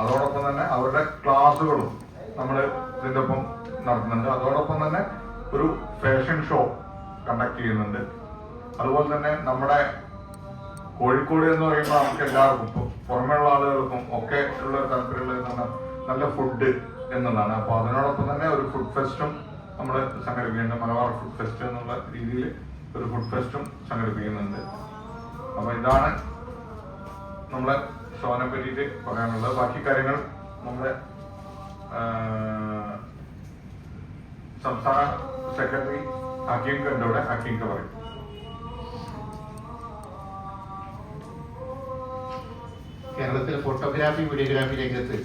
അതോടൊപ്പം തന്നെ അവരുടെ ക്ലാസ്സുകളും നമ്മൾ ഇതിന്റെ ഒപ്പം നടത്തുന്നുണ്ട്. അതോടൊപ്പം തന്നെ ഒരു ഫാഷൻ ഷോ കണ്ടക്ട് ചെയ്യുന്നുണ്ട്. അതുപോലെ തന്നെ നമ്മുടെ കോഴിക്കോട് എന്ന് പറയുമ്പോൾ നമുക്ക് എല്ലാവർക്കും പുറമെയുള്ള ആളുകൾക്കും ഒക്കെ ഉള്ള താല്പര്യമുള്ള നല്ല ഫുഡ് എന്നുള്ളതാണ്. അപ്പോൾ അതിനോടൊപ്പം തന്നെ ഒരു ഫുഡ് ഫെസ്റ്റും നമ്മൾ സംഘടിപ്പിക്കുന്നുണ്ട്. മലബാർ ഫുഡ് ഫെസ്റ്റ് എന്നുള്ള രീതിയിൽ ഒരു ഫുഡ് ഫെസ്റ്റും സംഘടിപ്പിക്കുന്നുണ്ട്. അപ്പോൾ ഇതാണ് നമ്മളെ ഷോനെ പറ്റിയിട്ട് പറയാനുള്ളത്. ബാക്കി കാര്യങ്ങൾ നമ്മുടെ സംസ്ഥാന സെക്രട്ടറി ഹക്കീം കണ്ടോടെ ഹക്കീം പറയും. കേരളത്തിൽ ഫോട്ടോഗ്രാഫി വീഡിയോഗ്രാഫി രംഗത്ത്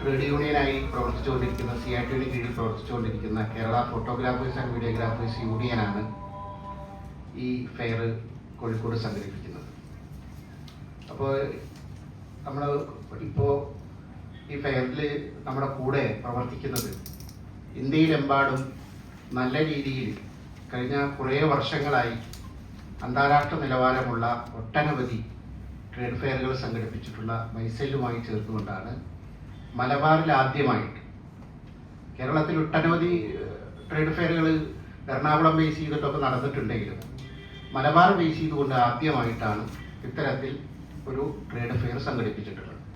ട്രേഡ് യൂണിയനായി പ്രവർത്തിച്ചുകൊണ്ടിരിക്കുന്ന സി ആർ ടിയുടെ കീഴിൽ പ്രവർത്തിച്ചുകൊണ്ടിരിക്കുന്ന കേരള ഫോട്ടോഗ്രാഫേഴ്സ് ആൻഡ് വീഡിയോഗ്രാഫേഴ്സ് യൂണിയനാണ് ഈ ഫെയർ കോഴിക്കോട് സംഘടിപ്പിക്കുന്നത് അപ്പോൾ നമ്മൾ ഇപ്പോൾ ഈ ഫെയറിൽ നമ്മുടെ കൂടെ പ്രവർത്തിക്കുന്നത് ഇന്ത്യയിലെമ്പാടും നല്ല രീതിയിൽ കഴിഞ്ഞ കുറേ വർഷങ്ങളായി അന്താരാഷ്ട്ര നിലവാരമുള്ള ഒട്ടനവധി ട്രേഡ് ഫെയറുകൾ സംഘടിപ്പിച്ചിട്ടുള്ള മൈസൈലുമായി ചേർത്തുകൊണ്ടാണ് മലബാറിൽ ആദ്യമായിട്ട് കേരളത്തിൽ ഒട്ടനവധി ട്രേഡ് ഫെയറുകൾ എറണാകുളം ബേസ് ചെയ്തിട്ടൊക്കെ നടന്നിട്ടുണ്ടെങ്കിലും മലബാർ ബേസ് ചെയ്തുകൊണ്ട് ആദ്യമായിട്ടാണ് ഇത്തരത്തിൽ ഒരു ട്രേഡ് ഫെയർ സംഘടിപ്പിച്ചിട്ടുള്ളത്.